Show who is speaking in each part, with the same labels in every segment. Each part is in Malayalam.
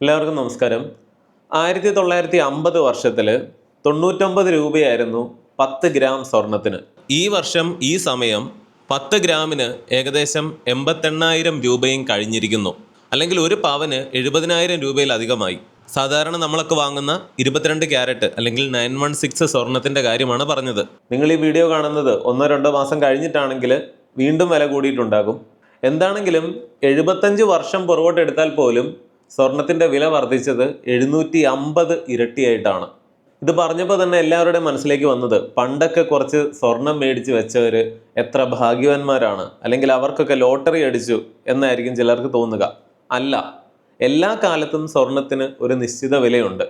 Speaker 1: എല്ലാവർക്കും നമസ്കാരം. ആയിരത്തി തൊള്ളായിരത്തി അമ്പത് വർഷത്തിൽ തൊണ്ണൂറ്റൊമ്പത് രൂപയായിരുന്നു പത്ത് ഗ്രാം സ്വർണത്തിന്. ഈ വർഷം ഈ സമയം പത്ത് ഗ്രാമിന് ഏകദേശം എൺപത്തെണ്ണായിരം രൂപയും കഴിഞ്ഞിരിക്കുന്നു. അല്ലെങ്കിൽ ഒരു പവന് എഴുപതിനായിരം രൂപയിലധികമായി. സാധാരണ നമ്മളൊക്കെ വാങ്ങുന്ന ഇരുപത്തിരണ്ട് ക്യാരറ്റ് അല്ലെങ്കിൽ നയൻ വൺ സിക്സ് സ്വർണത്തിന്റെ കാര്യമാണ് പറഞ്ഞത്. നിങ്ങൾ ഈ വീഡിയോ കാണുന്നത് ഒന്നോ രണ്ടോ മാസം കഴിഞ്ഞിട്ടാണെങ്കിൽ വീണ്ടും വില കൂടിയിട്ടുണ്ടാകും. എന്താണെങ്കിലും എഴുപത്തഞ്ച് വർഷം പുറകോട്ട് എടുത്താൽ പോലും സ്വർണത്തിന്റെ വില വർദ്ധിച്ചത് എഴുന്നൂറ്റി അമ്പത് ഇരട്ടിയായിട്ടാണ്. ഇത് പറഞ്ഞപ്പോൾ തന്നെ എല്ലാവരുടെയും മനസ്സിലേക്ക് വന്നത് പണ്ടൊക്കെ കുറച്ച് സ്വർണം മേടിച്ച് വെച്ചവർ എത്ര ഭാഗ്യവാന്മാരാണ് അല്ലെങ്കിൽ അവർക്കൊക്കെ ലോട്ടറി അടിച്ചു എന്നായിരിക്കും ചിലർക്ക് തോന്നുക. അല്ല എല്ലാ കാലത്തും സ്വർണത്തിന് ഒരു നിശ്ചിത വിലയുണ്ട്.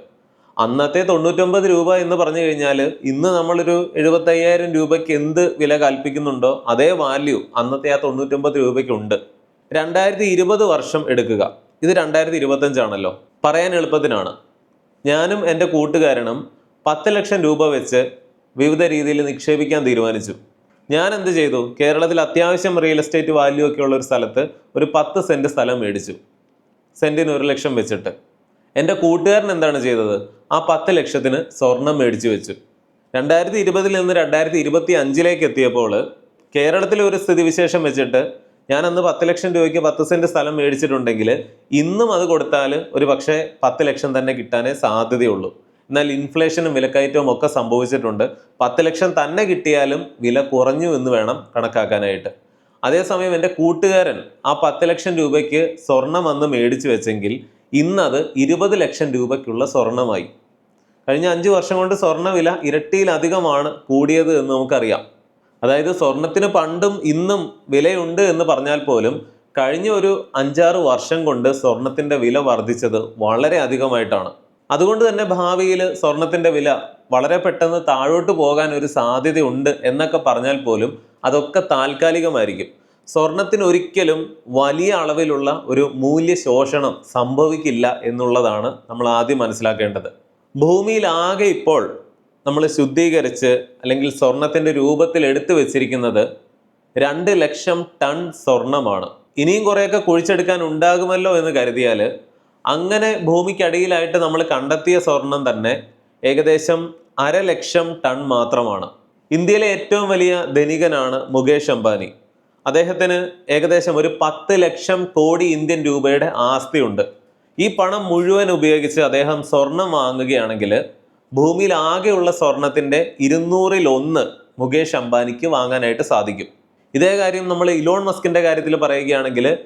Speaker 1: അന്നത്തെ തൊണ്ണൂറ്റൊമ്പത് രൂപ എന്ന് പറഞ്ഞു കഴിഞ്ഞാൽ ഇന്ന് നമ്മളൊരു എഴുപത്തയ്യായിരം രൂപയ്ക്ക് എന്ത് വില കൽപ്പിക്കുന്നുണ്ടോ അതേ വാല്യൂ അന്നത്തെ ആ തൊണ്ണൂറ്റൊമ്പത് രൂപയ്ക്കുണ്ട്. രണ്ടായിരത്തി ഇരുപത് വർഷം എടുക്കുക. ഇത് രണ്ടായിരത്തി ഇരുപത്തഞ്ചാണല്ലോ പറയാൻ എളുപ്പത്തിനാണ്. ഞാനും എന്റെ കൂട്ടുകാരനും പത്ത് ലക്ഷം രൂപ വെച്ച് വിവിധ രീതിയിൽ നിക്ഷേപിക്കാൻ തീരുമാനിച്ചു. ഞാൻ എന്ത് ചെയ്തു? കേരളത്തിൽ അത്യാവശ്യം റിയൽ എസ്റ്റേറ്റ് വാല്യൂ ഒക്കെ ഉള്ള ഒരു സ്ഥലത്ത് ഒരു പത്ത് സെന്റ് സ്ഥലം മേടിച്ചു. സെന്റിന് ഒരു ലക്ഷം വെച്ചിട്ട്. എന്റെ കൂട്ടുകാരൻ എന്താണ് ചെയ്തത്? ആ പത്ത് ലക്ഷത്തിന് സ്വർണം മേടിച്ചു വെച്ചു. രണ്ടായിരത്തി ഇരുപതിൽ നിന്ന് രണ്ടായിരത്തി ഇരുപത്തി അഞ്ചിലേക്ക് എത്തിയപ്പോൾ കേരളത്തിലെ ഒരു സ്ഥിതിവിശേഷം വെച്ചിട്ട് ഞാൻ അന്ന് പത്ത് ലക്ഷം രൂപയ്ക്ക് പത്ത് സെന്റ് സ്ഥലം മേടിച്ചിട്ടുണ്ടെങ്കിൽ ഇന്നും അത് കൊടുത്താൽ ഒരു പക്ഷേ പത്ത് ലക്ഷം തന്നെ കിട്ടാനേ സാധ്യതയുള്ളൂ. എന്നാൽ ഇൻഫ്ലേഷനും വിലക്കയറ്റവും ഒക്കെ സംഭവിച്ചിട്ടുണ്ട്. പത്ത് ലക്ഷം തന്നെ കിട്ടിയാലും വില കുറഞ്ഞു എന്ന് വേണം കണക്കാക്കാനായിട്ട്. അതേസമയം എന്റെ കൂട്ടുകാരൻ ആ പത്ത് ലക്ഷം രൂപയ്ക്ക് സ്വർണം അന്ന് മേടിച്ചു വെച്ചെങ്കിൽ ഇന്നത് ഇരുപത് ലക്ഷം രൂപയ്ക്കുള്ള സ്വർണമായി. കഴിഞ്ഞ അഞ്ച് വർഷം കൊണ്ട് സ്വർണവില ഇരട്ടിയിലധികമാണ് കൂടിയത് എന്ന് നമുക്കറിയാം. അതായത് സ്വർണത്തിന് പണ്ടും ഇന്നും വിലയുണ്ട് എന്ന് പറഞ്ഞാൽ പോലും കഴിഞ്ഞ ഒരു അഞ്ചാറ് വർഷം കൊണ്ട് സ്വർണത്തിന്റെ വില വർദ്ധിച്ചത് വളരെ അധികമായിട്ടാണ്. അതുകൊണ്ട് തന്നെ ഭാവിയിൽ സ്വർണത്തിന്റെ വില വളരെ പെട്ടെന്ന് താഴോട്ട് പോകാൻ ഒരു സാധ്യതയുണ്ട് എന്നൊക്കെ പറഞ്ഞാൽ പോലും അതൊക്കെ താൽക്കാലികമായിരിക്കും. സ്വർണത്തിന് ഒരിക്കലും വലിയ അളവിലുള്ള ഒരു മൂല്യശോഷണം സംഭവിക്കില്ല എന്നുള്ളതാണ് നമ്മൾ ആദ്യം മനസ്സിലാക്കേണ്ടത്. ഭൂമിയിൽ ആകെ ഇപ്പോൾ നമ്മൾ ശുദ്ധീകരിച്ച് അല്ലെങ്കിൽ സ്വർണത്തിന്റെ രൂപത്തിൽ എടുത്തു വെച്ചിരിക്കുന്നത് രണ്ട് ലക്ഷം ടൺ സ്വർണമാണ്. ഇനിയും കുറേയൊക്കെ കുഴിച്ചെടുക്കാൻ ഉണ്ടാകുമല്ലോ എന്ന് കരുതിയാൽ അങ്ങനെ ഭൂമിക്കടിയിലായിട്ട് നമ്മൾ കണ്ടെത്തിയ സ്വർണം തന്നെ ഏകദേശം അര ലക്ഷം ടൺ മാത്രമാണ്. ഇന്ത്യയിലെ ഏറ്റവും വലിയ ധനികനാണ് മുകേഷ് അംബാനി. അദ്ദേഹത്തിന് ഏകദേശം ഒരു പത്ത് ലക്ഷം കോടി ഇന്ത്യൻ രൂപയുടെ ആസ്തിയുണ്ട്. ഈ പണം മുഴുവൻ ഉപയോഗിച്ച് അദ്ദേഹം സ്വർണം വാങ്ങുകയാണെങ്കിൽ ഭൂമിയിൽ ആകെയുള്ള സ്വർണത്തിന്റെ ഇരുന്നൂറിൽ ഒന്ന് മുകേഷ് അംബാനിക്ക് വാങ്ങാനായിട്ട് സാധിക്കും. ഇതേ കാര്യം നമ്മൾ ഇലോൺ മസ്കിന്റെ കാര്യത്തിൽ പറയുകയാണെങ്കിൽ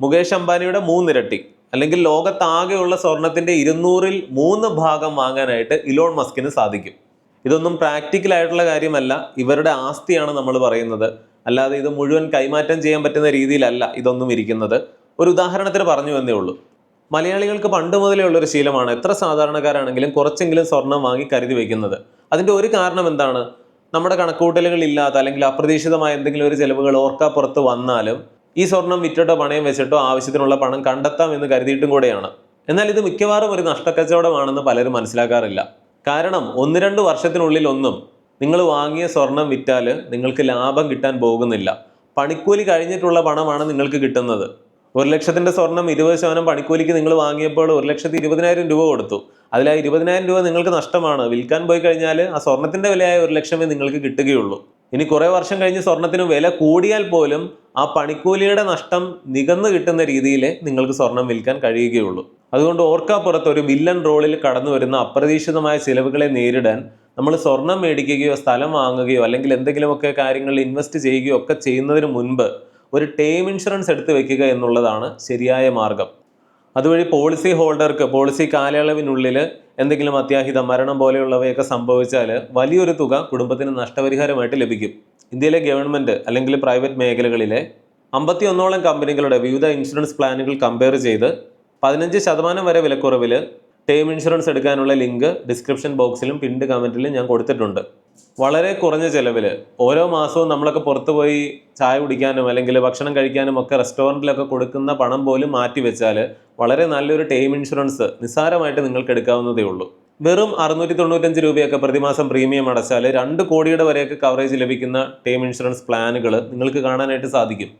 Speaker 1: മുകേഷ് അംബാനിയുടെ മൂന്നിരട്ടി അല്ലെങ്കിൽ ലോകത്താകെയുള്ള സ്വർണത്തിന്റെ ഇരുന്നൂറിൽ മൂന്ന് ഭാഗം വാങ്ങാനായിട്ട് ഇലോൺ മസ്കിന് സാധിക്കും. ഇതൊന്നും പ്രാക്ടിക്കൽ ആയിട്ടുള്ള കാര്യമല്ല. ഇവരുടെ ആസ്തിയാണ് നമ്മൾ പറയുന്നത്. അല്ലാതെ ഇത് മുഴുവൻ കൈമാറ്റം ചെയ്യാൻ പറ്റുന്ന രീതിയിലല്ല ഇതൊന്നും ഇരിക്കുന്നത്. ഒരു ഉദാഹരണത്തിന് പറഞ്ഞു എന്നേ ഉള്ളൂ. മലയാളികൾക്ക് പണ്ട് മുതലേ ഉള്ളൊരു ശീലമാണ്. എത്ര സാധാരണക്കാരാണെങ്കിലും കുറച്ചെങ്കിലും സ്വർണം വാങ്ങി കരുതി വയ്ക്കുന്നത് അതിന്റെ ഒരു കാരണം എന്താണ്? നമ്മുടെ കണക്കൂട്ടലുകൾ ഇല്ലാത്ത അല്ലെങ്കിൽ അപ്രതീക്ഷിതമായ എന്തെങ്കിലും ഒരു ചിലവുകൾ ഓർക്കാപ്പുറത്ത് വന്നാലും ഈ സ്വർണം വിറ്റിട്ടോ പണയം വെച്ചിട്ടോ ആവശ്യത്തിനുള്ള പണം കണ്ടെത്താം എന്ന് കരുതിയിട്ടും കൂടെയാണ്. എന്നാൽ ഇത് മിക്കവാറും ഒരു നഷ്ടക്കച്ചവടമാണെന്ന് പലരും മനസ്സിലാക്കാറില്ല. കാരണം ഒന്ന് രണ്ട് വർഷത്തിനുള്ളിൽ ഒന്നും നിങ്ങൾ വാങ്ങിയ സ്വർണം വിറ്റാൽ നിങ്ങൾക്ക് ലാഭം കിട്ടാൻ പോകുന്നില്ല. പണിക്കൂലി കഴിഞ്ഞിട്ടുള്ള പണമാണ് നിങ്ങൾക്ക് കിട്ടുന്നത്. ഒരു ലക്ഷത്തിന്റെ സ്വർണം ഇരുപത് ശതമാനം പണിക്കൂലിക്ക് നിങ്ങൾ വാങ്ങിയപ്പോൾ ഒരു ലക്ഷത്തി ഇരുപതിനായിരം രൂപ കൊടുത്തു. അതിൽ ആ ഇരുപതിനായിരം രൂപ നിങ്ങൾക്ക് നഷ്ടമാണ്. വിൽക്കാൻ പോയി കഴിഞ്ഞാൽ ആ സ്വർണത്തിന്റെ വിലയായ ഒരു ലക്ഷമേ നിങ്ങൾക്ക് കിട്ടുകയുള്ളൂ. ഇനി കുറേ വർഷം കഴിഞ്ഞ് സ്വർണത്തിന് വില കൂടിയാൽ പോലും ആ പണിക്കൂലിയുടെ നഷ്ടം നികന്നു കിട്ടുന്ന രീതിയിൽ നിങ്ങൾക്ക് സ്വർണം വിൽക്കാൻ കഴിയുകയുള്ളൂ. അതുകൊണ്ട് ഓർക്കാപ്പുറത്ത് ഒരു വില്ലൻ റോളിൽ കടന്നു വരുന്ന അപ്രതീക്ഷിതമായ ചിലവുകളെ നേരിടാൻ നമ്മൾ സ്വർണം മേടിക്കുകയോ സ്ഥലം വാങ്ങുകയോ അല്ലെങ്കിൽ എന്തെങ്കിലുമൊക്കെ കാര്യങ്ങളിൽ ഇൻവെസ്റ്റ് ചെയ്യുകയോ ഒക്കെ ചെയ്യുന്നതിന് മുൻപ് ഒരു ടേം ഇൻഷുറൻസ് എടുത്ത് വെക്കുക എന്നുള്ളതാണ് ശരിയായ മാർഗം. അതുവഴി പോളിസി ഹോൾഡർക്ക് പോളിസി കാലയളവിനുള്ളിൽ എന്തെങ്കിലും അത്യാഹിതം മരണം പോലെയുള്ളവയൊക്കെ സംഭവിച്ചാൽ വലിയൊരു തുക കുടുംബത്തിന് നഷ്ടപരിഹാരമായിട്ട് ലഭിക്കും. ഇന്ത്യയിലെ ഗവൺമെന്റ് അല്ലെങ്കിൽ പ്രൈവറ്റ് മേഖലകളിലെ അമ്പത്തി ഒന്നോളം കമ്പനികളുടെ വിവിധ ഇൻഷുറൻസ് പ്ലാനുകൾ കമ്പയർ ചെയ്ത് പതിനഞ്ച് ശതമാനം വരെ വിലക്കുറവിൽ ടേം ഇൻഷുറൻസ് എടുക്കാനുള്ള ലിങ്ക് ഡിസ്ക്രിപ്ഷൻ ബോക്സിലും പിൻഡ് കമന്റിലും ഞാൻ കൊടുത്തിട്ടുണ്ട്. വളരെ കുറഞ്ഞ ചിലവിൽ ഓരോ മാസവും നമ്മളൊക്കെ പുറത്തു പോയി ചായ കുടിക്കാനും അല്ലെങ്കിൽ ഭക്ഷണം കഴിക്കാനും ഒക്കെ റെസ്റ്റോറന്റിലൊക്കെ കൊടുക്കുന്ന പണം പോലും മാറ്റി വെച്ചാൽ വളരെ നല്ലൊരു ടേം ഇൻഷുറൻസ് നിസ്സാരമായിട്ട് നിങ്ങൾക്ക് എടുക്കാവുന്നതേ ഉള്ളൂ. വെറും അറുന്നൂറ്റി തൊണ്ണൂറ്റഞ്ച് രൂപയൊക്കെ പ്രതിമാസം പ്രീമിയം അടച്ചാൽ രണ്ട് കോടിയുടെ വരെയൊക്കെ കവറേജ് ലഭിക്കുന്ന ടേം ഇൻഷുറൻസ് പ്ലാനുകൾ നിങ്ങൾക്ക് കാണാനായിട്ട് സാധിക്കും.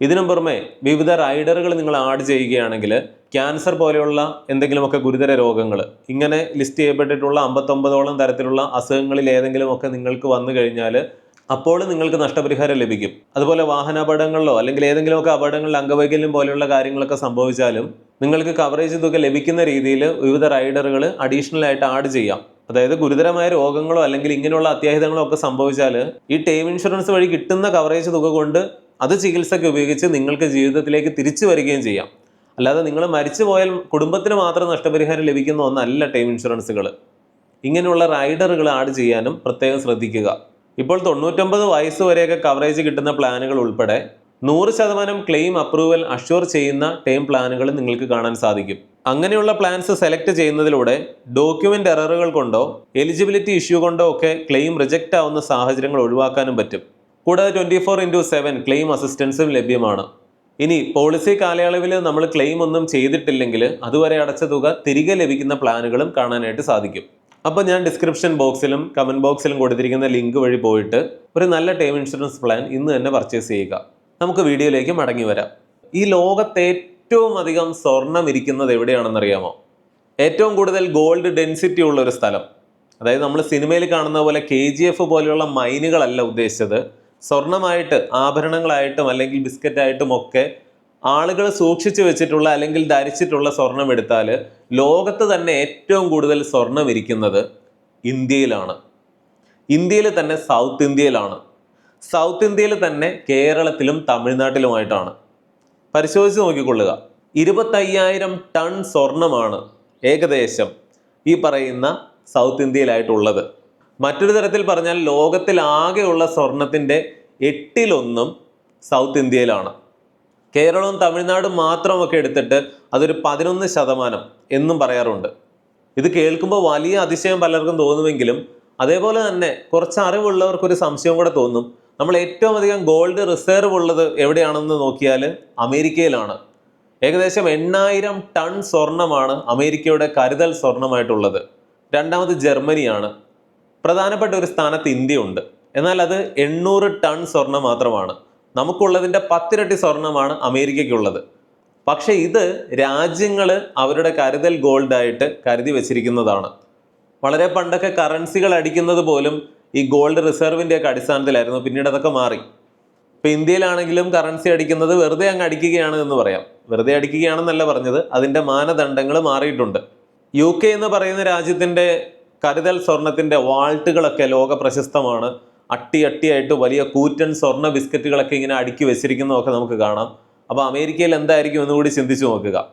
Speaker 1: ഇതിനു പുറമെ വിവിധ റൈഡറുകൾ നിങ്ങൾ ആഡ് ചെയ്യുകയാണെങ്കിൽ ക്യാൻസർ പോലെയുള്ള എന്തെങ്കിലുമൊക്കെ ഗുരുതര രോഗങ്ങൾ ഇങ്ങനെ ലിസ്റ്റ് ചെയ്യപ്പെട്ടിട്ടുള്ള അമ്പത്തൊമ്പതോളം തരത്തിലുള്ള അസുഖങ്ങളിൽ ഏതെങ്കിലുമൊക്കെ നിങ്ങൾക്ക് വന്നു കഴിഞ്ഞാൽ അപ്പോൾ നിങ്ങൾക്ക് നഷ്ടപരിഹാരം ലഭിക്കും. അതുപോലെ വാഹനാപകടങ്ങളിലോ അല്ലെങ്കിൽ ഏതെങ്കിലുമൊക്കെ അപകടങ്ങളിൽ അംഗവൈകല്യം പോലെയുള്ള കാര്യങ്ങളൊക്കെ സംഭവിച്ചാലും നിങ്ങൾക്ക് കവറേജ് തുക ലഭിക്കുന്ന രീതിയിൽ വിവിധ റൈഡറുകൾ അഡീഷണൽ ആയിട്ട് ആഡ് ചെയ്യാം. അതായത് ഗുരുതരമായ രോഗങ്ങളോ അല്ലെങ്കിൽ ഇങ്ങനെയുള്ള അത്യാഹിതങ്ങളോ ഒക്കെ സംഭവിച്ചാൽ ഈ ടേം ഇൻഷുറൻസ് വഴി കിട്ടുന്ന കവറേജ് തുക കൊണ്ട് അത് ചികിത്സയ്ക്ക് ഉപയോഗിച്ച് നിങ്ങൾക്ക് ജീവിതത്തിലേക്ക് തിരിച്ചു വരികയും ചെയ്യാം. അല്ലാതെ നിങ്ങൾ മരിച്ചു പോയാൽ കുടുംബത്തിന് മാത്രം നഷ്ടപരിഹാരം ലഭിക്കുന്ന ഒന്നല്ല ടൈം ഇൻഷുറൻസുകൾ ഇങ്ങനെയുള്ള റൈഡറുകൾ ആഡ് ചെയ്യാനും പ്രത്യേകം ശ്രദ്ധിക്കുക. ഇപ്പോൾ തൊണ്ണൂറ്റൊമ്പത് വയസ്സ് വരെയൊക്കെ കവറേജ് കിട്ടുന്ന പ്ലാനുകൾ ഉൾപ്പെടെ നൂറ് ശതമാനം ക്ലെയിം അപ്രൂവൽ അഷ്യൂർ ചെയ്യുന്ന ടൈം പ്ലാനുകൾ നിങ്ങൾക്ക് കാണാൻ സാധിക്കും. അങ്ങനെയുള്ള പ്ലാൻസ് സെലക്ട് ചെയ്യുന്നതിലൂടെ ഡോക്യുമെന്റ് എററുകൾ കൊണ്ടോ എലിജിബിലിറ്റി ഇഷ്യൂ കൊണ്ടോ ഒക്കെ ക്ലെയിം റിജക്റ്റ് ആവുന്ന സാഹചര്യങ്ങൾ ഒഴിവാക്കാനും പറ്റും. കൂടാതെ twenty four into seven claim അസിസ്റ്റൻസും ലഭ്യമാണ്. ഇനി പോളിസി കാലയളവിൽ നമ്മൾ ക്ലെയിം ഒന്നും ചെയ്തിട്ടില്ലെങ്കിൽ അതുവരെ അടച്ച തുക തിരികെ ലഭിക്കുന്ന പ്ലാനുകളും കാണാനായിട്ട് സാധിക്കും. അപ്പോൾ ഞാൻ ഡിസ്ക്രിപ്ഷൻ ബോക്സിലും കമന്റ് ബോക്സിലും കൊടുത്തിരിക്കുന്ന ലിങ്ക് വഴി പോയിട്ട് ഒരു നല്ല ടേം ഇൻഷുറൻസ് പ്ലാൻ ഇന്ന് തന്നെ പർച്ചേസ് ചെയ്യുക. നമുക്ക് വീഡിയോയിലേക്ക് മടങ്ങി വരാം. ഈ ലോകത്തെ ഏറ്റവും അധികം സ്വർണം ഇരിക്കുന്നത് എവിടെയാണെന്നറിയാമോ ഏറ്റവും കൂടുതൽ ഗോൾഡ് ഡെൻസിറ്റി ഉള്ള ഒരു സ്ഥലം. അതായത് നമ്മൾ സിനിമയിൽ കാണുന്ന പോലെ കെ ജി എഫ് പോലെയുള്ള മൈനുകളല്ല ഉദ്ദേശിച്ചത്. സ്വർണമായിട്ട് ആഭരണങ്ങളായിട്ടും അല്ലെങ്കിൽ ബിസ്ക്കറ്റായിട്ടും ഒക്കെ ആളുകൾ സൂക്ഷിച്ചു വെച്ചിട്ടുള്ള അല്ലെങ്കിൽ ധരിച്ചിട്ടുള്ള സ്വർണം എടുത്താൽ ലോകത്ത് തന്നെ ഏറ്റവും കൂടുതൽ സ്വർണം ഇരിക്കുന്നത് ഇന്ത്യയിലാണ്. ഇന്ത്യയിൽ തന്നെ സൗത്ത് ഇന്ത്യയിലാണ്. സൗത്ത് ഇന്ത്യയിൽ തന്നെ കേരളത്തിലും തമിഴ്നാട്ടിലുമായിട്ടാണ്. പരിശോധിച്ച് നോക്കിക്കൊള്ളുക. ഇരുപത്തയ്യായിരം ടൺ സ്വർണമാണ് ഏകദേശം ഈ പറയുന്ന സൗത്ത് ഇന്ത്യയിലായിട്ടുള്ളത്. മറ്റൊരു തരത്തിൽ പറഞ്ഞാൽ ലോകത്തിൽ ആകെയുള്ള സ്വർണത്തിന്റെ എട്ടിലൊന്നും സൗത്ത് ഇന്ത്യയിലാണ്. കേരളവും തമിഴ്നാടും മാത്രമൊക്കെ എടുത്തിട്ട് അതൊരു പതിനൊന്ന് ശതമാനം എന്നും പറയാറുണ്ട്. ഇത് കേൾക്കുമ്പോൾ വലിയ അതിശയം പലർക്കും തോന്നുമെങ്കിലും അതേപോലെ തന്നെ കുറച്ച് അറിവുള്ളവർക്കൊരു സംശയം കൂടെ തോന്നും. നമ്മൾ ഏറ്റവും അധികം ഗോൾഡ് റിസർവ് ഉള്ളത് എവിടെയാണെന്ന് നോക്കിയാൽ അമേരിക്കയിലാണ്. ഏകദേശം എണ്ണായിരം ടൺ സ്വർണമാണ് അമേരിക്കയുടെ കരുതൽ സ്വർണമായിട്ടുള്ളത്. രണ്ടാമത് ജർമ്മനിയാണ്. പ്രധാനപ്പെട്ട ഒരു സ്ഥാനത്ത് ഇന്ത്യയുണ്ട്. എന്നാൽ അത് എണ്ണൂറ് ടൺ സ്വർണം മാത്രമാണ്. നമുക്കുള്ളതിന്റെ പത്തിരട്ടി സ്വർണമാണ് അമേരിക്കയ്ക്കുള്ളത്. പക്ഷേ ഇത് രാജ്യങ്ങൾ അവരുടെ കരുതൽ ഗോൾഡായിട്ട് കരുതി വച്ചിരിക്കുന്നതാണ്. വളരെ പണ്ടൊക്കെ കറൻസികൾ അടിക്കുന്നത് പോലും ഈ ഗോൾഡ് റിസർവിന്റെയൊക്കെ അടിസ്ഥാനത്തിലായിരുന്നു. പിന്നീട് അതൊക്കെ മാറി. ഇപ്പം ഇന്ത്യയിലാണെങ്കിലും കറൻസി അടിക്കുന്നത് വെറുതെ അങ്ങ് അടിക്കുകയാണ് എന്ന് പറയാം. വെറുതെ അടിക്കുകയാണെന്നല്ല പറഞ്ഞത്. അതിന്റെ മാനദണ്ഡങ്ങൾ മാറിയിട്ടുണ്ട്. യു കെ എന്ന് പറയുന്ന രാജ്യത്തിന്റെ കരുതൽ സ്വർണത്തിന്റെ വാൾട്ടുകളൊക്കെ ലോക പ്രശസ്തമാണ്. അട്ടി അട്ടിയായിട്ട് വലിയ കൂറ്റൻ സ്വർണ ബിസ്ക്കറ്റുകളൊക്കെ ഇങ്ങനെ അടുക്കി വെച്ചിരിക്കുന്നതൊക്കെ നമുക്ക് കാണാം. അപ്പോൾ അമേരിക്കയിൽ എന്തായിരിക്കും എന്നുകൂടി ചിന്തിച്ചു നോക്കുക.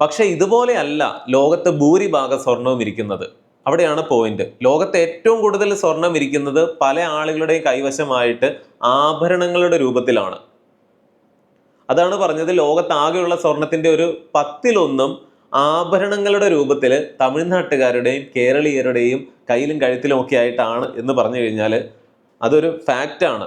Speaker 1: പക്ഷേ ഇതുപോലെയല്ല ലോകത്ത് ഭൂരിഭാഗം സ്വർണവും ഇരിക്കുന്നത്. അവിടെയാണ് പോയിന്റ് ലോകത്ത് ഏറ്റവും കൂടുതൽ സ്വർണം ഇരിക്കുന്നത് പല ആളുകളുടെയും കൈവശമായിട്ട് ആഭരണങ്ങളുടെ രൂപത്തിലാണ്. അതാണ് പറഞ്ഞത് ലോകത്താകെയുള്ള സ്വർണത്തിന്റെ ഒരു പത്തിലൊന്നും ആഭരണങ്ങളുടെ രൂപത്തിൽ തമിഴ്നാട്ടുകാരുടെയും കേരളീയരുടെയും കയ്യിലും കഴുത്തിലും ഒക്കെ ആയിട്ടാണ് എന്ന് പറഞ്ഞു കഴിഞ്ഞാൽ അതൊരു ഫാക്റ്റാണ്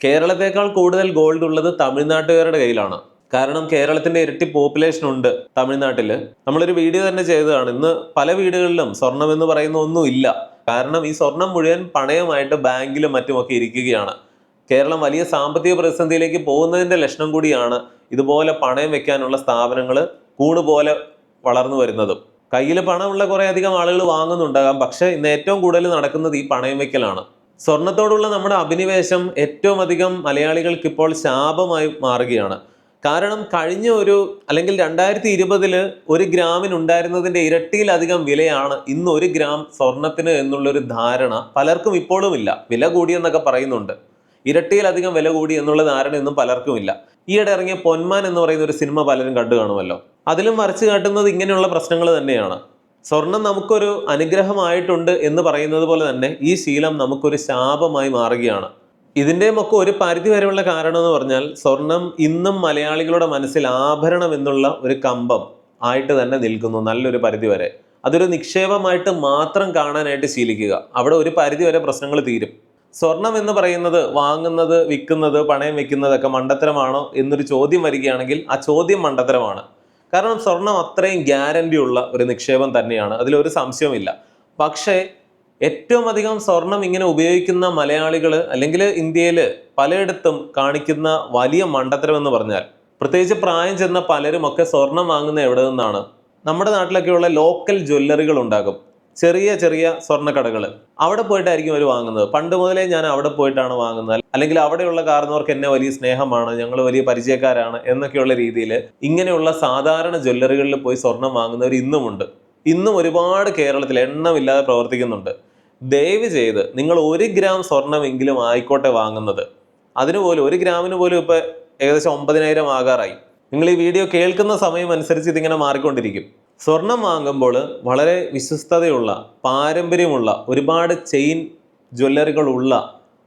Speaker 1: കേരളത്തെക്കാൾ കൂടുതൽ ഗോൾഡ് ഉള്ളത് തമിഴ്നാട്ടുകാരുടെ കയ്യിലാണ്. കാരണം കേരളത്തിന്റെ ഇരട്ടി പോപ്പുലേഷൻ ഉണ്ട് തമിഴ്നാട്ടിൽ നമ്മളൊരു വീഡിയോ തന്നെ ചെയ്തതാണ്. ഇന്ന് പല വീടുകളിലും സ്വർണം എന്ന് പറയുന്ന ഒന്നുമില്ല കാരണം ഈ സ്വർണം മുഴുവൻ പണയമായിട്ട് ബാങ്കിലും മറ്റുമൊക്കെ ഇരിക്കുകയാണ്. കേരളം വലിയ സാമ്പത്തിക പ്രതിസന്ധിയിലേക്ക് പോകുന്നതിന്റെ ലക്ഷണം കൂടിയാണ് ഇതുപോലെ പണയം വെക്കാനുള്ള സ്ഥാപനങ്ങൾ കൂണ് പോലെ വളർന്നു വരുന്നതും. കയ്യിൽ പണമുള്ള കുറേ അധികം ആളുകൾ വാങ്ങുന്നുണ്ടാകാം. പക്ഷേ ഇന്ന് ഏറ്റവും കൂടുതൽ നടക്കുന്നത് ഈ പണയം വെക്കലാണ്. സ്വർണത്തോടുള്ള നമ്മുടെ അഭിനിവേശം ഏറ്റവും അധികം മലയാളികൾക്ക് ഇപ്പോൾ ശാപമായി മാറുകയാണ്. കാരണം കഴിഞ്ഞ ഒരു അല്ലെങ്കിൽ രണ്ടായിരത്തി ഇരുപതിൽ ഒരു ഗ്രാമിന് ഉണ്ടായിരുന്നതിന്റെ ഇരട്ടിയിലധികം വിലയാണ് ഇന്ന് ഒരു ഗ്രാം സ്വർണത്തിന് എന്നുള്ളൊരു ധാരണ പലർക്കും ഇപ്പോഴും ഇല്ല വില കൂടിയെന്നൊക്കെ പറയുന്നുണ്ട്. ഇരട്ടിയിലധികം വില കൂടി എന്നുള്ള ധാരണ ഇന്നും പലർക്കും ഇല്ല ഈയിടെ ഇറങ്ങിയ പൊന്മാൻ എന്ന് പറയുന്ന ഒരു സിനിമ പലരും കണ്ടു കാണുമല്ലോ. അതിലും വരച്ചു കാട്ടുന്നത് ഇങ്ങനെയുള്ള പ്രശ്നങ്ങൾ തന്നെയാണ്. സ്വർണം നമുക്കൊരു അനുഗ്രഹമായിട്ടുണ്ട് എന്ന് പറയുന്നത് പോലെ തന്നെ ഈ ശീലം നമുക്കൊരു ശാപമായി മാറുകയാണ്. ഇതിന്റെയും ഒക്കെ ഒരു പരിധി വരെയുള്ള കാരണം എന്ന് പറഞ്ഞാൽ സ്വർണം ഇന്നും മലയാളികളുടെ മനസ്സിൽ ആഭരണം എന്നുള്ള ഒരു കമ്പം ആയിട്ട് തന്നെ നിൽക്കുന്നു നല്ലൊരു പരിധി വരെ. അതൊരു നിക്ഷേപമായിട്ട് മാത്രം കാണാനായിട്ട് ശീലിക്കുക. അവിടെ ഒരു പരിധി വരെ പ്രശ്നങ്ങൾ തീരും. സ്വർണം എന്ന് പറയുന്നത് വാങ്ങുന്നത് വിൽക്കുന്നത് പണയം വെക്കുന്നതൊക്കെ മണ്ടത്തരമാണോ എന്നൊരു ചോദ്യം വരികയാണെങ്കിൽ ആ ചോദ്യം മണ്ടത്തരമാണ്. കാരണം സ്വർണം അത്രയും ഗ്യാരണ്ടി ഉള്ള ഒരു നിക്ഷേപം തന്നെയാണ്. അതിലൊരു സംശയവുമില്ല. പക്ഷേ ഏറ്റവും അധികം സ്വർണം ഇങ്ങനെ ഉപയോഗിക്കുന്ന മലയാളികൾ അല്ലെങ്കിൽ ഇന്ത്യയിൽ പലയിടത്തും കാണിക്കുന്ന വലിയ മണ്ടത്തരം എന്ന് പറഞ്ഞാൽ പ്രത്യേകിച്ച് പ്രായം ചെന്ന പലരും ഒക്കെ സ്വർണം വാങ്ങുന്ന എവിടെ നിന്നാണ്? നമ്മുടെ നാട്ടിലൊക്കെയുള്ള ലോക്കൽ ജ്വല്ലറികൾ ഉണ്ടാകും. ചെറിയ ചെറിയ സ്വർണക്കടകൾ. അവിടെ പോയിട്ടായിരിക്കും അവർ വാങ്ങുന്നത്. പണ്ട് മുതലേ ഞാൻ അവിടെ പോയിട്ടാണ് വാങ്ങുന്നത്. അല്ലെങ്കിൽ അവിടെയുള്ള കാരണവർക്ക് എന്നെ വലിയ സ്നേഹമാണ് ഞങ്ങൾ വലിയ പരിചയക്കാരാണ് എന്നൊക്കെയുള്ള രീതിയിൽ ഇങ്ങനെയുള്ള സാധാരണ ജ്വല്ലറികളിൽ പോയി സ്വർണം വാങ്ങുന്നവർ ഇന്നുമുണ്ട്. ഇന്നും ഒരുപാട് കേരളത്തിൽ എണ്ണമില്ലാതെ പ്രവർത്തിക്കുന്നുണ്ട്. ദയവ് ചെയ്ത് നിങ്ങൾ ഒരു ഗ്രാം സ്വർണമെങ്കിലും ആയിക്കോട്ടെ വാങ്ങുന്നത്. അതിനുപോലും ഒരു ഗ്രാമിന് പോലും ഇപ്പോൾ ഏകദേശം ഒമ്പതിനായിരം ആകാറായി. നിങ്ങൾ ഈ വീഡിയോ കേൾക്കുന്ന സമയം അനുസരിച്ച് ഇതിങ്ങനെ മാറിക്കൊണ്ടിരിക്കും. സ്വർണം വാങ്ങുമ്പോൾ വളരെ വിശ്വസ്തതയുള്ള പാരമ്പര്യമുള്ള ഒരുപാട് ചെയിൻ ജ്വല്ലറികളുള്ള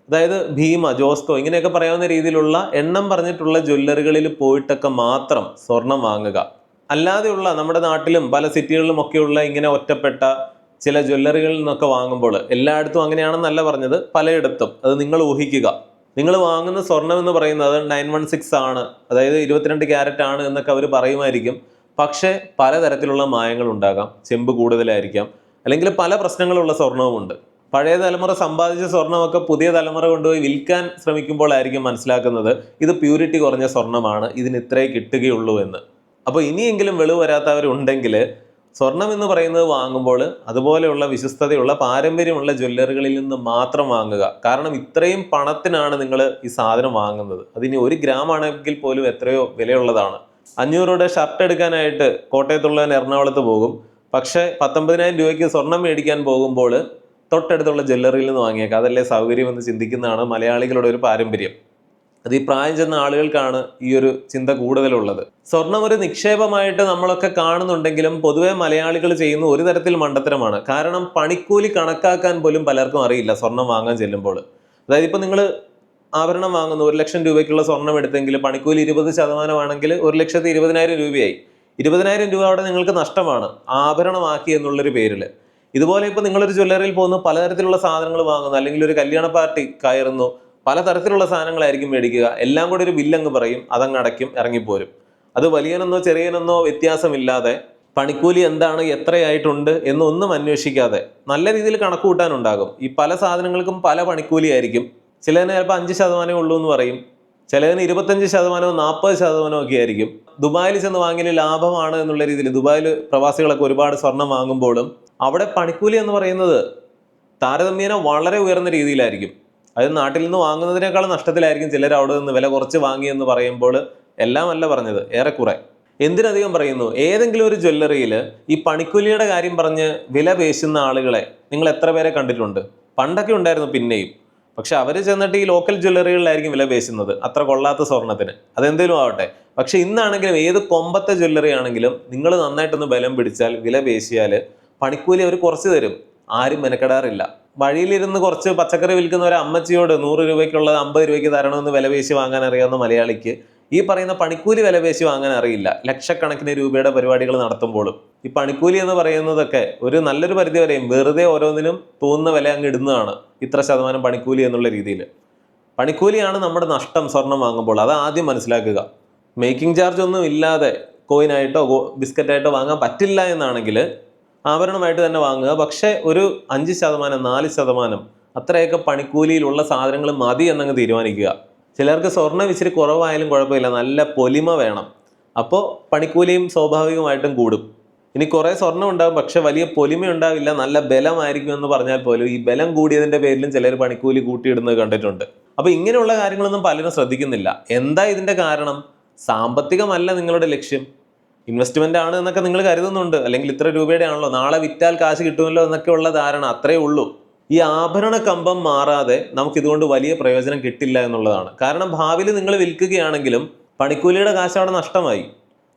Speaker 1: അതായത് ഭീമ ജോസ്കോ ഇങ്ങനെയൊക്കെ പറയാവുന്ന രീതിയിലുള്ള എണ്ണം പറഞ്ഞിട്ടുള്ള ജ്വല്ലറികളിൽ പോയിട്ടൊക്കെ മാത്രം സ്വർണം വാങ്ങുക. അല്ലാതെയുള്ള നമ്മുടെ നാട്ടിലും പല സിറ്റികളിലും ഒക്കെയുള്ള ഇങ്ങനെ ഒറ്റപ്പെട്ട ചില ജ്വല്ലറികളിൽ നിന്നൊക്കെ വാങ്ങുമ്പോൾ എല്ലായിടത്തും അങ്ങനെയാണെന്നല്ല പറഞ്ഞത് പലയിടത്തും. അത് നിങ്ങൾ ഊഹിക്കുക. നിങ്ങൾ വാങ്ങുന്ന സ്വർണം എന്ന് പറയുന്നത് നയൻ വൺ സിക്സ് ആണ്. അതായത് ഇരുപത്തിരണ്ട് ക്യാരറ്റ് ആണ് എന്നൊക്കെ അവർ പറയുമായിരിക്കും. പക്ഷേ പലതരത്തിലുള്ള മായങ്ങൾ ഉണ്ടാകാം ചെമ്പ് കൂടുതലായിരിക്കാം. അല്ലെങ്കിൽ പല പ്രശ്നങ്ങളുള്ള സ്വർണവുമുണ്ട്. പഴയ തലമുറ സമ്പാദിച്ച സ്വർണമൊക്കെ പുതിയ തലമുറ കൊണ്ടുപോയി വിൽക്കാൻ ശ്രമിക്കുമ്പോഴായിരിക്കും മനസ്സിലാക്കുന്നത് ഇത് പ്യൂരിറ്റി കുറഞ്ഞ സ്വർണമാണ് ഇതിന് ഇത്രേ കിട്ടുകയുള്ളൂ എന്ന്. അപ്പോൾ ഇനിയെങ്കിലും വെളിവ് വരാത്തവരുണ്ടെങ്കിൽ സ്വർണം എന്ന് പറയുന്നത് വാങ്ങുമ്പോൾ അതുപോലെയുള്ള വിശ്വസ്തതയുള്ള പാരമ്പര്യമുള്ള ജ്വല്ലറികളിൽ നിന്ന് മാത്രം വാങ്ങുക. കാരണം ഇത്രയും പണത്തിനാണ് നിങ്ങൾ ഈ സാധനം വാങ്ങുന്നത്. അതിനി ഒരു ഗ്രാം ആണെങ്കിൽ പോലും എത്രയോ വിലയുള്ളതാണ്. അഞ്ഞൂറ് ഷർട്ട് എടുക്കാനായിട്ട് കോട്ടയത്തുള്ളവൻ എറണാകുളത്ത് പോകും. പക്ഷേ പത്തൊമ്പതിനായിരം രൂപയ്ക്ക് സ്വർണം മേടിക്കാൻ പോകുമ്പോൾ തൊട്ടടുത്തുള്ള ജ്വല്ലറിയിൽ നിന്ന് വാങ്ങിയേക്കാം. അതല്ലേ സൗകര്യം എന്ന് ചിന്തിക്കുന്നതാണ് മലയാളികളുടെ ഒരു പാരമ്പര്യം. അത് ഈ പ്രായം ചെന്ന ആളുകൾക്കാണ് ഈ ഒരു ചിന്ത കൂടുതലുള്ളത്. സ്വർണം ഒരു നിക്ഷേപമായിട്ട് നമ്മളൊക്കെ കാണുന്നുണ്ടെങ്കിലും പൊതുവെ മലയാളികൾ ചെയ്യുന്ന ഒരു തരത്തിൽ മണ്ടത്തരമാണ്. കാരണം പണിക്കൂലി കണക്കാക്കാൻ പോലും പലർക്കും അറിയില്ല സ്വർണം വാങ്ങാൻ ചെല്ലുമ്പോൾ. അതായത് ഇപ്പം നിങ്ങൾ ആഭരണം വാങ്ങുന്നു. ഒരു ലക്ഷം രൂപയ്ക്കുള്ള സ്വർണം എടുത്തെങ്കിൽ പണിക്കൂലി ഇരുപത് ശതമാനമാണെങ്കിൽ ഒരു ലക്ഷത്തി ഇരുപതിനായിരം രൂപയായി. ഇരുപതിനായിരം രൂപ അവിടെ നിങ്ങൾക്ക് നഷ്ടമാണ്. ആഭരണമാക്കി എന്നുള്ളൊരു പേരിൽ. ഇതുപോലെ ഇപ്പോൾ നിങ്ങളൊരു ജ്വല്ലറിയിൽ പോകുന്നു പലതരത്തിലുള്ള സാധനങ്ങൾ വാങ്ങുന്നു. അല്ലെങ്കിൽ ഒരു കല്യാണ പാർട്ടി കയറുന്നു പലതരത്തിലുള്ള സാധനങ്ങളായിരിക്കും മേടിക്കുക. എല്ലാം കൂടി ഒരു ബില്ലങ്ങ് പറയും അതങ്ങ് അടയ്ക്കും ഇറങ്ങിപ്പോരും. അത് വലിയനെന്നോ ചെറിയനെന്നോ വ്യത്യാസമില്ലാതെ പണിക്കൂലി എന്താണ് എത്രയായിട്ടുണ്ട് എന്നൊന്നും അന്വേഷിക്കാതെ നല്ല രീതിയിൽ കണക്ക് കൂട്ടാനുണ്ടാകും ഈ പല സാധനങ്ങൾക്കും പല പണിക്കൂലിയായിരിക്കും ചിലതിന് ചിലപ്പോൾ അഞ്ച് ശതമാനമേ ഉള്ളൂ എന്ന് പറയും. ചിലതിന് ഇരുപത്തഞ്ച് ശതമാനമോ നാൽപ്പത് ശതമാനമോ ഒക്കെ ആയിരിക്കും. ദുബായിൽ ചെന്ന് വാങ്ങിയ ലാഭമാണ് എന്നുള്ള രീതിയിൽ ദുബായിൽ പ്രവാസികളൊക്കെ ഒരുപാട് സ്വർണം വാങ്ങുമ്പോഴും അവിടെ പണിക്കൂലി എന്ന് പറയുന്നത് താരതമ്യേന വളരെ ഉയർന്ന രീതിയിലായിരിക്കും. അത് നാട്ടിൽ നിന്ന് വാങ്ങുന്നതിനേക്കാൾ നഷ്ടത്തിലായിരിക്കും ചിലർ അവിടെ നിന്ന് വില കുറച്ച് വാങ്ങി എന്ന് പറയുമ്പോൾ എല്ലാം അല്ല പറഞ്ഞത് ഏറെക്കുറെ. എന്തിനധികം പറയുന്നു ഏതെങ്കിലും ഒരു ജ്വല്ലറിയിൽ ഈ പണിക്കൂലിയുടെ കാര്യം പറഞ്ഞ് വില പേശുന്ന ആളുകളെ നിങ്ങൾ എത്ര പേരെ കണ്ടിട്ടുണ്ട്? പണ്ടൊക്കെ ഉണ്ടായിരുന്നു പിന്നെയും. പക്ഷെ അവർ ചെന്നിട്ട് ഈ ലോക്കൽ ജ്വല്ലറികളിലായിരിക്കും വില പേശുന്നത്. അത്ര കൊള്ളാത്ത സ്വർണത്തിന്. അതെന്തേലും ആവട്ടെ. പക്ഷെ ഇന്നാണെങ്കിലും ഏത് കൊമ്പത്തെ ജ്വല്ലറി ആണെങ്കിലും നിങ്ങൾ നന്നായിട്ടൊന്ന് ബലം പിടിച്ചാൽ വില പേശിയാൽ പണിക്കൂലി അവർ കുറച്ച് തരും. ആരും മെനക്കെടാറില്ല. വഴിയിലിരുന്ന് കുറച്ച് പച്ചക്കറി വിൽക്കുന്ന ഒരു അമ്മച്ചിയോട് നൂറ് രൂപയ്ക്കുള്ളത് അമ്പത് രൂപയ്ക്ക് തരണമെന്ന് വില പേശി വാങ്ങാൻ അറിയാവുന്ന മലയാളിക്ക് ഈ പറയുന്ന പണിക്കൂലി വില പേശി വാങ്ങാൻ അറിയില്ല. ലക്ഷക്കണക്കിന് രൂപയുടെ പരിപാടികൾ നടത്തുമ്പോഴും. ഈ പണിക്കൂലി എന്ന് പറയുന്നതൊക്കെ ഒരു നല്ലൊരു പരിധി വരെയും വെറുതെ ഓരോന്നിനും തോന്നുന്ന വില അങ്ങ് ഇടുന്നതാണ് ഇത്ര ശതമാനം പണിക്കൂലി എന്നുള്ള രീതിയിൽ പണിക്കൂലിയാണ് നമ്മുടെ നഷ്ടം സ്വർണം വാങ്ങുമ്പോൾ. അത് ആദ്യം മനസ്സിലാക്കുക. മേക്കിംഗ് ചാർജ് ഒന്നും ഇല്ലാതെ കോയിനായിട്ടോ ബിസ്ക്കറ്റായിട്ടോ വാങ്ങാൻ പറ്റില്ല എന്നാണെങ്കിൽ ആഭരണമായിട്ട് തന്നെ വാങ്ങുക. പക്ഷേ ഒരു അഞ്ച് ശതമാനം നാല് ശതമാനം അത്രയൊക്കെ പണിക്കൂലിയിലുള്ള സാധനങ്ങൾ മതി എന്നങ്ങ് തീരുമാനിക്കുക. ചിലർക്ക് സ്വർണം ഇച്ചിരി കുറവായാലും കുഴപ്പമില്ല. നല്ല പൊലിമ വേണം. അപ്പോൾ പണിക്കൂലിയും സ്വാഭാവികമായിട്ടും കൂടും. ഇനി കുറേ സ്വർണം ഉണ്ടാകും പക്ഷെ വലിയ പൊലിമ ഉണ്ടാവില്ല. നല്ല ബലമായിരിക്കും എന്ന് പറഞ്ഞാൽ പോലും ഈ ബലം കൂടിയതിന്റെ പേരിലും ചിലർ പണിക്കൂലി കൂട്ടിയിടുന്നത് കണ്ടിട്ടുണ്ട്. അപ്പോൾ ഇങ്ങനെയുള്ള കാര്യങ്ങളൊന്നും പലരും ശ്രദ്ധിക്കുന്നില്ല. എന്താ ഇതിന്റെ കാരണം? സാമ്പത്തികമല്ല നിങ്ങളുടെ ലക്ഷ്യം. ഇൻവെസ്റ്റ്മെന്റ് ആണ് എന്നൊക്കെ നിങ്ങൾ കരുതുന്നുണ്ട്. അല്ലെങ്കിൽ ഇത്ര രൂപയുടെ ആണല്ലോ നാളെ വിറ്റാൽ കാശ് കിട്ടുമല്ലോ എന്നൊക്കെയുള്ള ധാരണ അത്രയേ ഉള്ളൂ. ഈ ആഭരണ കമ്പം മാറാതെ നമുക്കിതുകൊണ്ട് വലിയ പ്രയോജനം കിട്ടില്ല എന്നുള്ളതാണ്. കാരണം ഭാവിയിൽ നിങ്ങൾ വിൽക്കുകയാണെങ്കിലും പണിക്കൂലിയുടെ കാശ് അവിടെ നഷ്ടമായി.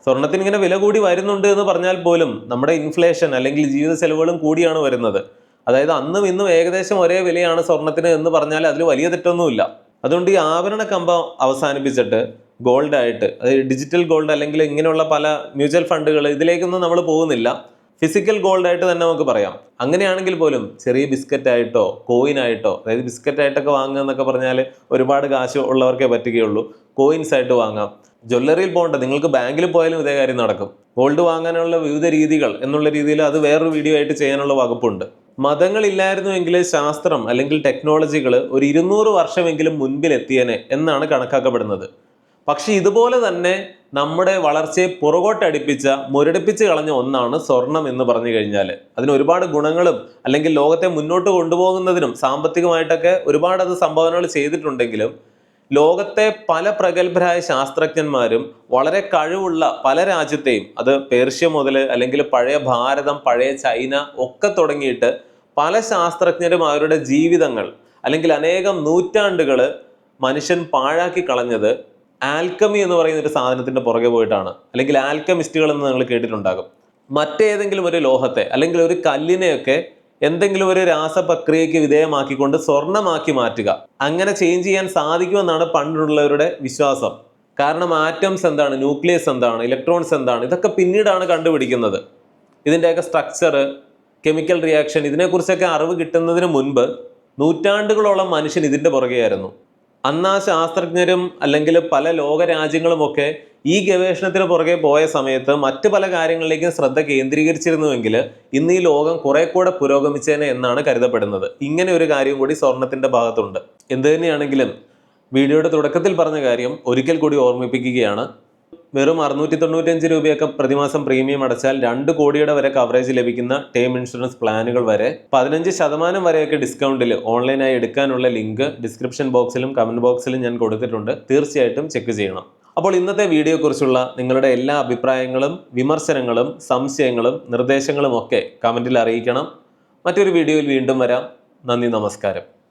Speaker 1: സ്വർണത്തിന് ഇങ്ങനെ വില കൂടി വരുന്നുണ്ട് എന്ന് പറഞ്ഞാൽ പോലും നമ്മുടെ ഇൻഫ്ലേഷൻ അല്ലെങ്കിൽ ജീവിത ചെലവുകളും കൂടിയാണ് വരുന്നത്. അതായത് അന്നും ഇന്നും ഏകദേശം ഒരേ വിലയാണ് സ്വർണത്തിന് എന്ന് പറഞ്ഞാൽ അതിൽ വലിയ തെറ്റൊന്നുമില്ല. അതുകൊണ്ട് ഈ ആഭരണ കമ്പം അവസാനിപ്പിച്ചിട്ട് ഗോൾഡായിട്ട് അതായത് ഡിജിറ്റൽ ഗോൾഡ് അല്ലെങ്കിൽ ഇങ്ങനെയുള്ള പല മ്യൂച്വൽ ഫണ്ടുകൾ ഇതിലേക്കൊന്നും നമ്മൾ പോകുന്നില്ല. ഫിസിക്കൽ ഗോൾഡ് ആയിട്ട് തന്നെ നമുക്ക് പറയാം. അങ്ങനെയാണെങ്കിൽ പോലും ചെറിയ ബിസ്ക്കറ്റ് ആയിട്ടോ കോയിൻ ആയിട്ടോ അതായത് ബിസ്ക്കറ്റ് ആയിട്ടൊക്കെ വാങ്ങുക എന്നൊക്കെ പറഞ്ഞാൽ ഒരുപാട് കാശ് ഉള്ളവർക്കേ പറ്റുകയുള്ളൂ. കോയിൻസ് ആയിട്ട് വാങ്ങാം. ജ്വല്ലറിയിൽ പോകണ്ട നിങ്ങൾക്ക് ബാങ്കിൽ പോയാലും ഇതേ കാര്യം നടക്കും. ഗോൾഡ് വാങ്ങാനുള്ള വിവിധ രീതികൾ എന്നുള്ള രീതിയിൽ അത് വേറൊരു വീഡിയോ ആയിട്ട് ചെയ്യാനുള്ള വകുപ്പുണ്ട്. മതങ്ങളില്ലായിരുന്നുവെങ്കിൽ ശാസ്ത്രം അല്ലെങ്കിൽ ടെക്നോളജികൾ ഒരു ഇരുന്നൂറ് വർഷമെങ്കിലും മുൻപിൽ എത്തിയേനെ എന്നാണ് കണക്കാക്കപ്പെടുന്നത്. പക്ഷെ ഇതുപോലെ തന്നെ നമ്മുടെ വളർച്ചയെ പുറകോട്ടടിപ്പിച്ച മുരടിപ്പിച്ച് കളഞ്ഞ ഒന്നാണ് സ്വർണം എന്ന് പറഞ്ഞു കഴിഞ്ഞാൽ. അതിന് ഒരുപാട് ഗുണങ്ങളും അല്ലെങ്കിൽ ലോകത്തെ മുന്നോട്ട് കൊണ്ടുപോകുന്നതിനും സാമ്പത്തികമായിട്ടൊക്കെ ഒരുപാട് അത് സംഭാവനകൾ ചെയ്തിട്ടുണ്ടെങ്കിലും ലോകത്തെ പല പ്രഗത്ഭരായ ശാസ്ത്രജ്ഞന്മാരും വളരെ കഴിവുള്ള പല രാജ്യത്തെയും അത് പേർഷ്യ മുതൽ അല്ലെങ്കിൽ പഴയ ഭാരതം പഴയ ചൈന ഒക്കെ തുടങ്ങിയിട്ട് പല ശാസ്ത്രജ്ഞരും അവരുടെ ജീവിതങ്ങൾ അല്ലെങ്കിൽ അനേകം നൂറ്റാണ്ടുകൾ മനുഷ്യൻ പാഴാക്കി കളഞ്ഞത് ആൽക്കമി എന്ന് പറയുന്ന ഒരു സാധനത്തിന്റെ പുറകെ പോയിട്ടാണ്. അല്ലെങ്കിൽ ആൽക്കമിസ്റ്റുകൾ എന്ന് നിങ്ങൾ കേട്ടിട്ടുണ്ടാകും. മറ്റേതെങ്കിലും ഒരു ലോഹത്തെ അല്ലെങ്കിൽ ഒരു കല്ലിനെയൊക്കെ എന്തെങ്കിലും ഒരു രാസപ്രക്രിയയ്ക്ക് വിധേയമാക്കിക്കൊണ്ട് സ്വർണമാക്കി മാറ്റുക. അങ്ങനെ ചേഞ്ച് ചെയ്യാൻ സാധിക്കുമെന്നാണ് പണ്ടുള്ളവരുടെ വിശ്വാസം. കാരണം ആറ്റംസ് എന്താണ്? ന്യൂക്ലിയസ് എന്താണ്? ഇലക്ട്രോൺസ് എന്താണ്? ഇതൊക്കെ പിന്നീടാണ് കണ്ടുപിടിക്കുന്നത്. ഇതിന്റെയൊക്കെ സ്ട്രക്ചർ കെമിക്കൽ റിയാക്ഷൻ ഇതിനെക്കുറിച്ചൊക്കെ അറിവ് കിട്ടുന്നതിന് മുൻപ് നൂറ്റാണ്ടുകളോളം മനുഷ്യൻ ഇതിന്റെ പുറകെയായിരുന്നു. അന്ന് ശാസ്ത്രജ്ഞരും അല്ലെങ്കിൽ പല ലോകരാജ്യങ്ങളുമൊക്കെ ഈ ഗവേഷണത്തിന് പുറകെ പോയ സമയത്ത് മറ്റ് പല കാര്യങ്ങളിലേക്കും ശ്രദ്ധ കേന്ദ്രീകരിച്ചിരുന്നുവെങ്കിൽ ഇന്ന് ഈ ലോകം കുറെ കൂടെ പുരോഗമിച്ചേനെ എന്നാണ് കരുതപ്പെടുന്നത്. ഇങ്ങനെ ഒരു കാര്യം കൂടി സ്വർണത്തിന്റെ ഭാഗത്തുണ്ട്. എന്ത് തന്നെയാണെങ്കിലും വീഡിയോയുടെ തുടക്കത്തിൽ പറഞ്ഞ കാര്യം ഒരിക്കൽ കൂടി ഓർമ്മിപ്പിക്കുകയാണ്. വെറും അറുന്നൂറ്റി തൊണ്ണൂറ്റഞ്ച് രൂപയൊക്കെ പ്രതിമാസം പ്രീമിയം അടച്ചാൽ രണ്ട് കോടിയുടെ വരെ കവറേജ് ലഭിക്കുന്ന ടേം ഇൻഷുറൻസ് പ്ലാനുകൾ വരെ. പതിനഞ്ച് ശതമാനം വരെയൊക്കെ ഡിസ്കൗണ്ടിൽ ഓൺലൈനായി എടുക്കാനുള്ള ലിങ്ക് ഡിസ്ക്രിപ്ഷൻ ബോക്സിലും കമന്റ് ബോക്സിലും ഞാൻ കൊടുത്തിട്ടുണ്ട്. തീർച്ചയായിട്ടും ചെക്ക് ചെയ്യണം. അപ്പോൾ ഇന്നത്തെ വീഡിയോയെക്കുറിച്ചുള്ള നിങ്ങളുടെ എല്ലാ അഭിപ്രായങ്ങളും വിമർശനങ്ങളും സംശയങ്ങളും നിർദ്ദേശങ്ങളും ഒക്കെ കമന്റിൽ അറിയിക്കണം. മറ്റൊരു വീഡിയോയിൽ വീണ്ടും വരാം. നന്ദി നമസ്കാരം.